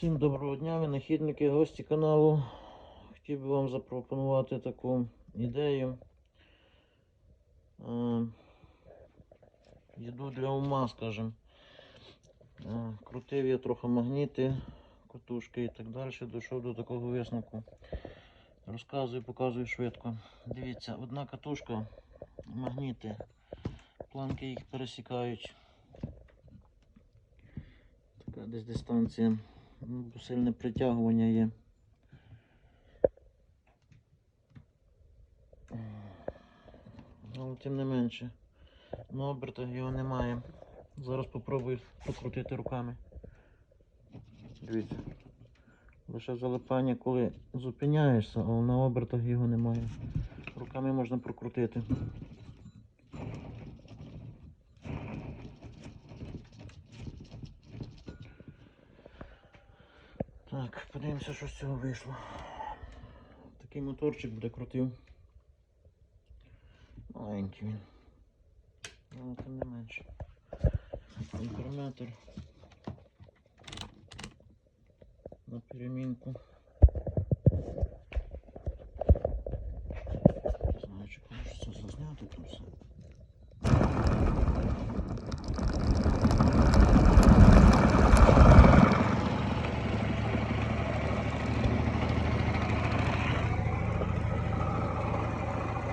Всім доброго дня, винахідники, гості каналу. Хотів би вам запропонувати таку ідею. Е, Їду для ума, скажімо. Е, Крутив я трохи магніти, котушки і так далі. Дійшов до такого висновку. Розказую, показую швидко. Дивіться, одна катушка, магніти, планки їх пересікають. Така десь дистанція. Сильне притягування є. Але тим не менше. На обертах його немає. Зараз попробую покрутити руками. Дивіться. Лише залипання, коли зупиняєшся, але на обертах його немає. Руками можна прокрутити. Так, подивимося, що з цього вийшло. Такий моторчик буде крутив. Маленький він. Але тим не менше. Інтерметр. На перемінку.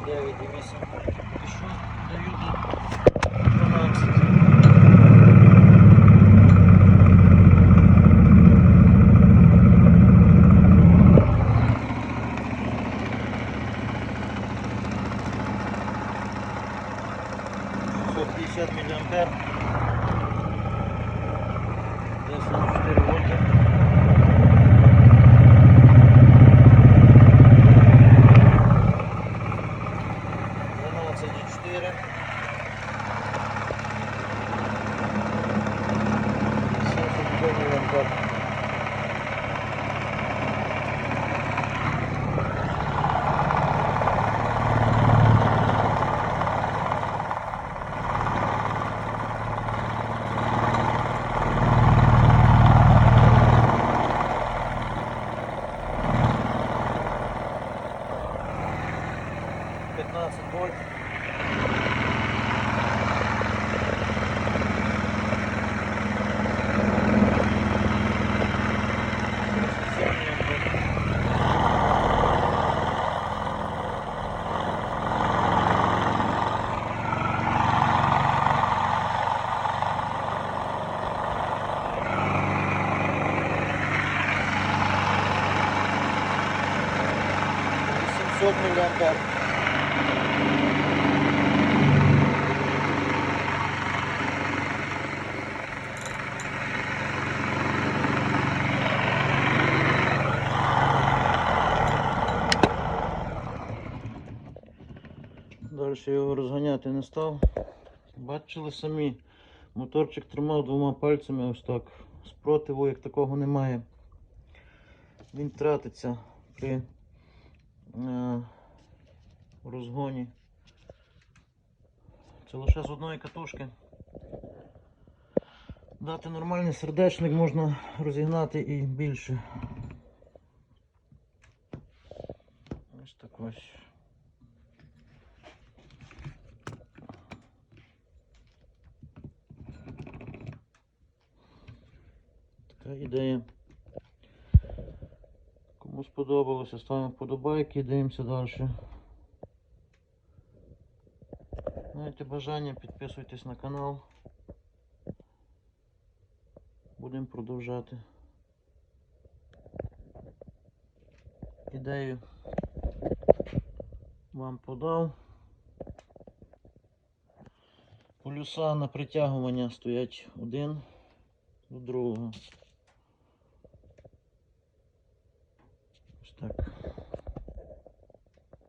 9,8. І що? Даю до 12. миллиампер. Здесь вольта. Миллиампер. Пятнадцать вольт. Семьсот миллиампер. Далі його розганяти не став. Бачили самі, моторчик тримав двома пальцями ось так. Спротиву як такого немає. Він тратиться при розгоні. Це лише з одної катушки. Дати нормальний сердечник можна розігнати і більше. Ось так ось. Така ідея. Кому сподобалося, ставимо вподобайки, дивимося далі. Маєте бажання, підписуйтесь на канал. Будемо продовжати. Ідею вам подав. Полюса на притягування стоять один до другого. так.